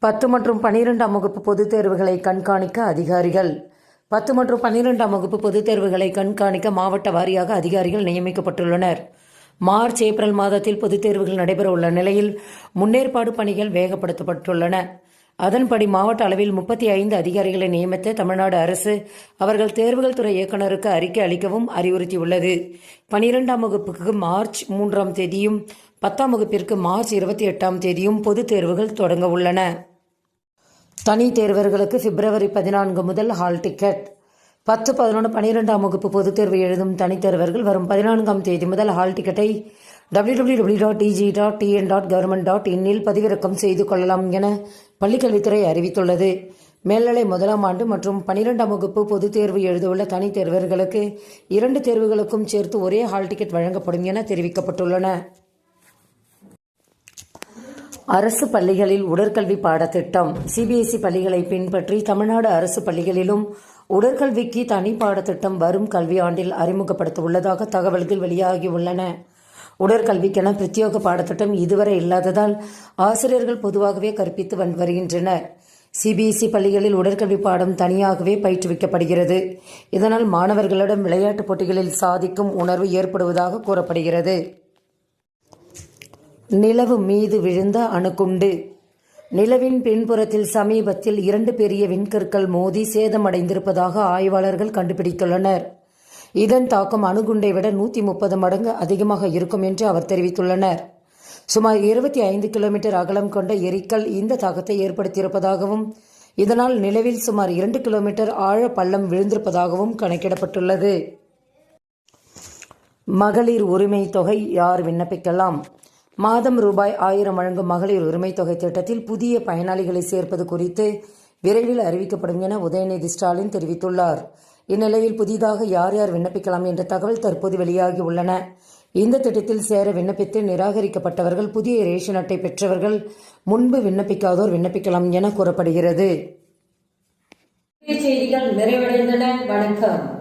பத்து மற்றும் பனிரெண்டாம் வகுப்பு பொதுத் தேர்வுகளை கண்காணிக்க அதிகாரிகள். பத்து மற்றும் பன்னிரெண்டாம் வகுப்பு பொதுத் தேர்வுகளை கண்காணிக்க மாவட்ட வாரியாக அதிகாரிகள் நியமிக்கப்பட்டுள்ளனர். மார்ச் ஏப்ரல் மாதத்தில் பொதுத் தேர்வுகள் நடைபெறவுள்ள நிலையில் முன்னேற்பாடு பணிகள் வேகப்படுத்தப்பட்டுள்ளன. அதன்படி மாவட்ட அளவில் முப்பத்தி ஐந்து அதிகாரிகளை நியமித்த தமிழ்நாடு அரசு அவர்கள் தேர்வுகள் துறை இயக்குநருக்கு அறிக்கை அளிக்கவும் அறிவுறுத்தியுள்ளது. பனிரெண்டாம் வகுப்புக்கு மார்ச் மூன்றாம் தேதியும் பத்தாம் வகுப்பிற்கு மார்ச் இருபத்தி எட்டாம் தேதியும் பொதுத் தேர்வுகள் தொடங்க உள்ளன. தனி தேர்வர்களுக்கு பிப்ரவரி பதினான்கு முதல் ஹால் டிக்கெட் பத்து பதினொன்று பன்னிரெண்டாம் வகுப்பு பொதுத் தேர்வு எழுதும் தனித்தேர்வர்கள் வரும் பதினான்காம் தேதி முதல் ஹால் டிக்கெட்டை W W W dot DG dot TN dot government dot இன்னில் பதிவிறக்கம் செய்து கொள்ளலாம் என பள்ளிக்கல்வித்துறை அறிவித்துள்ளது. மேல்நிலை முதலாம் ஆண்டு மற்றும் பனிரெண்டாம் வகுப்பு பொதுத் தேர்வு எழுதவுள்ள தனித் தேர்வர்களுக்கு இரண்டு தேர்வுகளுக்கும் சேர்த்து ஒரே ஹால் டிக்கெட் வழங்கப்படும் என தெரிவிக்கப்பட்டுள்ளன. அரசு பள்ளிகளில் உடற்கல்வி பாடத்திட்டம். சிபிஎஸ்இ பள்ளிகளை பின்பற்றி தமிழ்நாடு அரசு பள்ளிகளிலும் உடற்கல்விக்கு தனி பாடத்திட்டம் வரும் கல்வியாண்டில் அறிமுகப்படுத்த உள்ளதாக தகவல்கள் வெளியாகியுள்ளன. உடற்கல்விக்கென பிரத்யேக பாடத்திட்டம் இதுவரை இல்லாததால் ஆசிரியர்கள் பொதுவாகவே கற்பித்து வந்து வருகின்றனர். சிபிஎஸ்இ பள்ளிகளில் உடற்கல்வி பாடம் தனியாகவே பயிற்றுவிக்கப்படுகிறது. இதனால் மாணவர்களிடம் விளையாட்டுப் போட்டிகளில் சாதிக்கும் உணர்வு ஏற்படுவதாக கூறப்படுகிறது. நிலவு மீது விழுந்த அணுகுண்டு. நிலவின் பின்புறத்தில் சமீபத்தில் இரண்டு பெரிய விண்கற்கள் மோதி சேதமடைந்திருப்பதாக ஆய்வாளர்கள் கண்டுபிடித்துள்ளனர். இதன் தாக்கம் அணுகுண்டை விட நூற்றி முப்பது மடங்கு அதிகமாக இருக்கும் என்று அவர் தெரிவித்துள்ளனர். சுமார் இருபத்தி ஐந்து கிலோமீட்டர் அகலம் கொண்ட எரிக்கல் இந்த தாக்கத்தை ஏற்படுத்தியிருப்பதாகவும் இதனால் நிலவில் சுமார் இரண்டு கிலோமீட்டர் ஆழ பள்ளம் விழுந்திருப்பதாகவும் கணக்கிடப்பட்டுள்ளது. மகளிர் உரிமை தொகை யார் விண்ணப்பிக்கலாம்? மாதம் ரூபாய் ஆயிரம் வழங்கும் மகளிர் உரிமை தொகை திட்டத்தில் புதிய பயனாளிகளை சேர்ப்பது குறித்து விரைவில் அறிவிக்கப்படும் என உதயநிதி ஸ்டாலின் தெரிவித்துள்ளார். இந்நிலையில் புதிதாக யார் யார் விண்ணப்பிக்கலாம் என்ற தகவல் தற்போது வெளியாகி உள்ளன. இந்த திட்டத்தில் சேர விண்ணப்பித்து நிராகரிக்கப்பட்டவர்கள் புதிய ரேஷன் அட்டை பெற்றவர்கள் முன்பு விண்ணப்பிக்காதோர் விண்ணப்பிக்கலாம் என கூறப்படுகிறது. செய்திகள் நிறைவடைந்தன. வணக்கம்.